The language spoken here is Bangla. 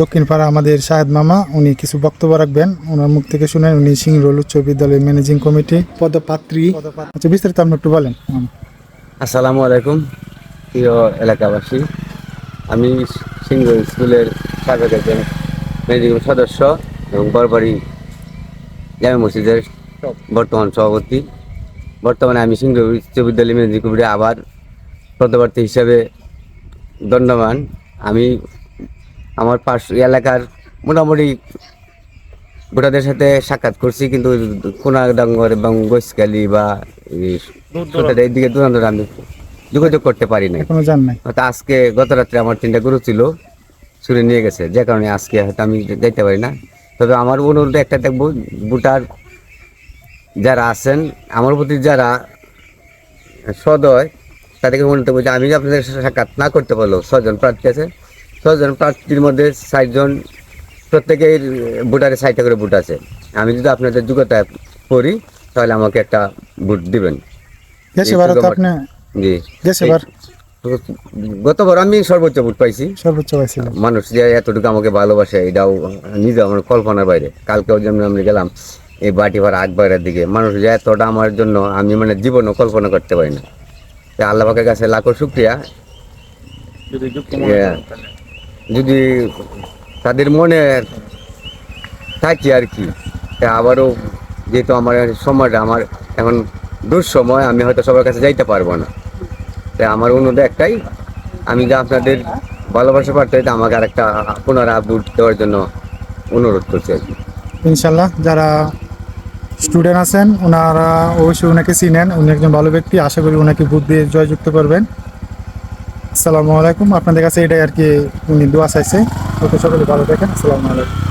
দক্ষিণ পাড়া আমাদের শাহেদ মামা, উনি কিছু বক্তব্য রাখবেন। ওনার মুখ থেকে শুনেন উনি সিংরোল উচ্চ বিদ্যালয়ের ম্যানেজিং কমিটি পদপাত্রী আচ্ছা বিস্তারিত আপনি একটু বলেন। আসসালামু আলাইকুম, প্রিয় এলাকাবাসী। আমি সিংহ স্কুলের সাবেক একজন ম্যানেজিং সদস্য এবং বরবাড়ি জামে মসজিদের বর্তমান সভাপতি। বর্তমানে আমি সিংহ উচ্চ বিদ্যালয় ম্যানেজিং কমিটি আবার পদপ্রার্থী হিসাবে দণ্ডমান আমি আমার পাশ এলাকার মোটামুটি ভোটারদের সাথে সাক্ষাৎ করছি কিন্তু কোনাডাঙ্গর এবং গৈসকালি বা এই এইদিকে দূরান্ত আমি যোগাযোগ করতে পারি নাই। এখনও জান নাই? হয়তো আজকে গত রাত্রে আমার তিনটা গরু ছিল ছুড়ে নিয়ে গেছে যে কারণে আজকে হয়তো আমি যাইতে পারি না। তবে আমার অনুরোধ একটা দেখব ভোটার যারা আছেন আমার প্রতি যারা সদয় তাদেরকে মনে করব যে আমি আপনাদের সাথে সাক্ষাৎ না করতে পারল ছজন প্রার্থী আছে ছজন প্রার্থীর মধ্যে ষাটজন প্রত্যেকের ভোটারের ষাটটা করে ভোট আছে। আমি যদি আপনাদের যোগ্যতা করি তাহলে আমাকে একটা ভোট দিবেন। জি। গতবার আমি সর্বোচ্চ ভোট পাইছি। সর্বোচ্চ পাইছিলেন। মানুষ যে এতটুকু আমাকে ভালোবাসে এটাও নিজে আমার কল্পনার বাইরে। কালকেও যেমন আমি গেলাম এই বাটি ভাড়া আকবরের দিকে মানুষ যে এতটা আমার জন্য আমি মানে জীবনও কল্পনা করতে পারি না। আল্লাহ পাকের কাছে লাখো শুক্রিয়া. যদি তাদের মনে থাকি আর কি আবারও যেহেতু আমার সময়টা আমার এখন দুঃসময়, আমি হয়তো সবার কাছে যাইতে পারব না। তাই আমার অনুরোধ একটাই, আমি যে আপনাদের ভালোবাসা পারতে আমাকে আর একটা পুনরায় বুট দেওয়ার জন্য অনুরোধ করছি আর কি। ইনশাল্লাহ, যারা স্টুডেন্ট আছেন, ওনারা অবশ্যই ওনাকে চিনেন। উনি একজন ভালো ব্যক্তি, আশা করি ওনাকে বুদ্ধ জয়যুক্ত করবেন। আসসালামু আলাইকুম। আপনাদের কাছে এটাই আর কি দোয়া চাইছে। ওকে সকলে ভালো থাকেন। আসসালামু আলাইকুম।